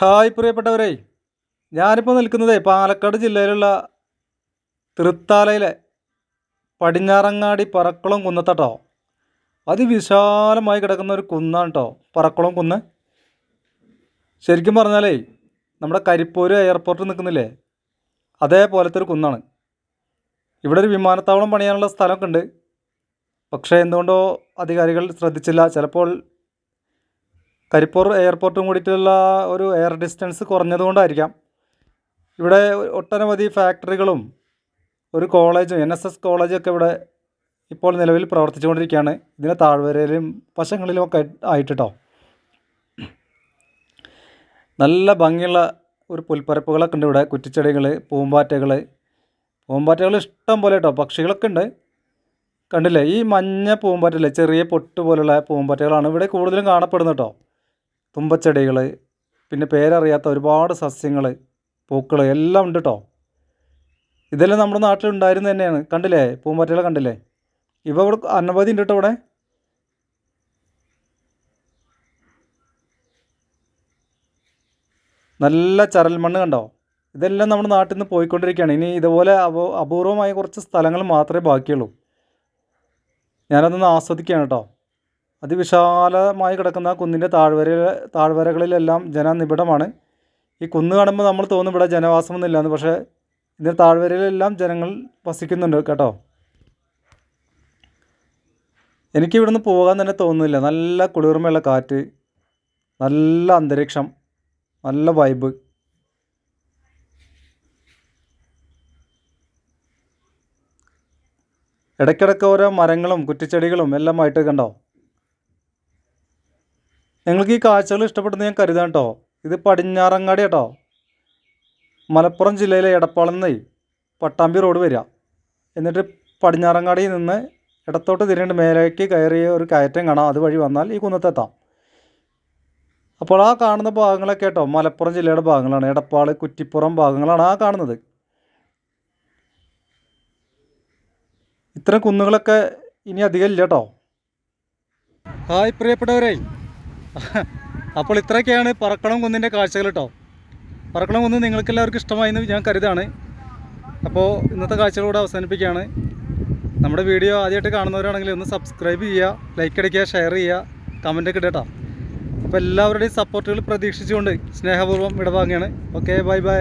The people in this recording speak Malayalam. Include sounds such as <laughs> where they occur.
ഹായ് പ്രിയപ്പെട്ടവരെ. ഞാനിപ്പോൾ നിൽക്കുന്നത് പാലക്കാട് ജില്ലയിലുള്ള തൃത്താലയിലെ പടിഞ്ഞാറങ്ങാടി പറക്കുളം കുന്നത്തട്ടോ അതിവിശാലമായി കിടക്കുന്ന ഒരു കുന്നാണ് കേട്ടോ പറക്കുളം കുന്ന്. ശരിക്കും പറഞ്ഞാലേ നമ്മുടെ കരിപ്പൂര് എയർപോർട്ട് നിൽക്കുന്നില്ലേ? അതേപോലത്തെ ഒരു കുന്നാണ്. ഇവിടെ ഒരു വിമാനത്താവളം പണിയാനുള്ള സ്ഥലമൊക്കെ ഉണ്ട്. പക്ഷേ എന്തുകൊണ്ടോ അധികാരികൾ ശ്രദ്ധിച്ചില്ല. ചിലപ്പോൾ കരിപ്പൂർ എയർപോർട്ടും കൂടിയിട്ടുള്ള ഒരു എയർ ഡിസ്റ്റൻസ് കുറഞ്ഞതുകൊണ്ടായിരിക്കാം. ഇവിടെ ഒട്ടനവധി ഫാക്ടറികളും ഒരു കോളേജും എൻ എസ് എസ് കോളേജൊക്കെ ഇവിടെ ഇപ്പോൾ നിലവിൽ പ്രവർത്തിച്ചുകൊണ്ടിരിക്കുകയാണ്. ഇതിന്റെ താഴ്വരയിലും വശങ്ങളിലും ഒക്കെ ആയിട്ട്. നല്ല ഭംഗിയുള്ള ഒരു പുൽപ്പരപ്പുകളൊക്കെ ഉണ്ട് ഇവിടെ. കുറ്റിച്ചെടികൾ പൂമ്പാറ്റകൾ പൂമ്പാറ്റകൾ ഇഷ്ടം പോലെ കേട്ടോ. പക്ഷികളൊക്കെ ഉണ്ട്. കണ്ടില്ലേ? ഈ മഞ്ഞ പൂമ്പാറ്റല്ലേ ചെറിയ പൊട്ട് പോലുള്ള പൂമ്പാറ്റകളാണ് ഇവിടെ കൂടുതലും കാണപ്പെടുന്നത് കേട്ടോ. തുമ്പച്ചെടികൾ പിന്നെ പേരറിയാത്ത ഒരുപാട് സസ്യങ്ങൾ പൂക്കൾ എല്ലാം ഉണ്ട് കേട്ടോ ഇതെല്ലാം നമ്മുടെ നാട്ടിൽ ഉണ്ടായിരുന്നു തന്നെയാണ്. കണ്ടില്ലേ? പൂമ്പാറ്റകളെ കണ്ടില്ലേ? ഇവ ഇവിടെ അനവധി ഉണ്ട് കേട്ടോ ഇവിടെ. നല്ല ചരൽ മണ്ണ് കണ്ടോ? ഇതെല്ലാം നമ്മുടെ നാട്ടിൽ നിന്ന് പോയിക്കൊണ്ടിരിക്കുകയാണ്. ഇനി ഇതുപോലെ അപൂ അപൂർവമായ കുറച്ച് സ്ഥലങ്ങൾ മാത്രമേ ബാക്കിയുള്ളൂ. ഞാനതൊന്ന് ആസ്വദിക്കുകയാണ് കേട്ടോ അതിവിശാലമായി കിടക്കുന്ന കുന്നിന്റെ താഴ്വര താഴ്വരകളിലെല്ലാം ജനനിബിഡമാണ്. ഈ കുന്ന് കാണുമ്പോൾ നമ്മൾ തോന്നും ഇവിടെ ജനവാസമൊന്നും ഇല്ലാന്ന് പക്ഷേ ഇതിന്റെ താഴ്വരയിലെല്ലാം ജനങ്ങൾ വസിക്കുന്നുണ്ട് കേട്ടോ. എനിക്ക് ഇവിടുന്ന് പോകാൻ തന്നെ തോന്നുന്നില്ല. നല്ല കുളിർമയുള്ള കാറ്റ് നല്ല അന്തരീക്ഷം നല്ല വൈബ്. ഇടയ്ക്കിടയ്ക്ക് ഓരോ മരങ്ങളും കുറ്റിച്ചെടികളും എല്ലാം ആയിട്ട് കണ്ടോ? നിങ്ങൾക്ക് ഈ കാഴ്ചകൾ ഇഷ്ടപ്പെടുന്ന ഞാൻ കരുതാം കേട്ടോ. ഇത് പടിഞ്ഞാറങ്ങാടി കേട്ടോ. മലപ്പുറം ജില്ലയിലെ എടപ്പാളിൽ പട്ടാമ്പി റോഡ് വരിക. എന്നിട്ട് പടിഞ്ഞാറങ്ങാടിയിൽ നിന്ന് ഇടത്തോട്ട് തിരിഞ്ഞിട്ട് മേലേക്ക് കയറിയ ഒരു കയറ്റം കാണാം. അതുവഴി വന്നാൽ ഈ കുന്നത്തെത്താം അപ്പോൾ ആ കാണുന്ന ഭാഗങ്ങളൊക്കെ കേട്ടോ മലപ്പുറം ജില്ലയുടെ ഭാഗങ്ങളാണ്. എടപ്പാൾ കുറ്റിപ്പുറം ഭാഗങ്ങളാണ് ആ കാണുന്നത്. ഇത്തരം കുന്നുകളൊക്കെ ഇനി അധികം ഇല്ല കേട്ടോ. ഹായ് പ്രിയപ്പെട്ടവരെ. <laughs> അപ്പോൾ ഇത്രയൊക്കെയാണ് പറക്കണം കുന്നിന്റെ കാഴ്ചകൾ കേട്ടോ. പറക്കണം കുന്ന് നിങ്ങൾക്കെല്ലാവർക്കും ഇഷ്ടമായെന്ന് ഞാൻ കരുതാണ്. അപ്പോൾ ഇന്നത്തെ കാഴ്ചകളൂടെ അവസാനിപ്പിക്കുകയാണ്. നമ്മുടെ വീഡിയോ ആദ്യമായിട്ട് കാണുന്നവരാണെങ്കിൽ ഒന്ന് സബ്സ്ക്രൈബ് ചെയ്യുക ലൈക്ക് അടിക്കുക ഷെയർ ചെയ്യുക കമന്റൊക്കെ ഇടട്ടോ അപ്പോൾ എല്ലാവരുടെയും സപ്പോർട്ടുകൾ പ്രതീക്ഷിച്ചുകൊണ്ട് സ്നേഹപൂർവം ഇടവാങ്ങുകയാണ്. Okay bye bye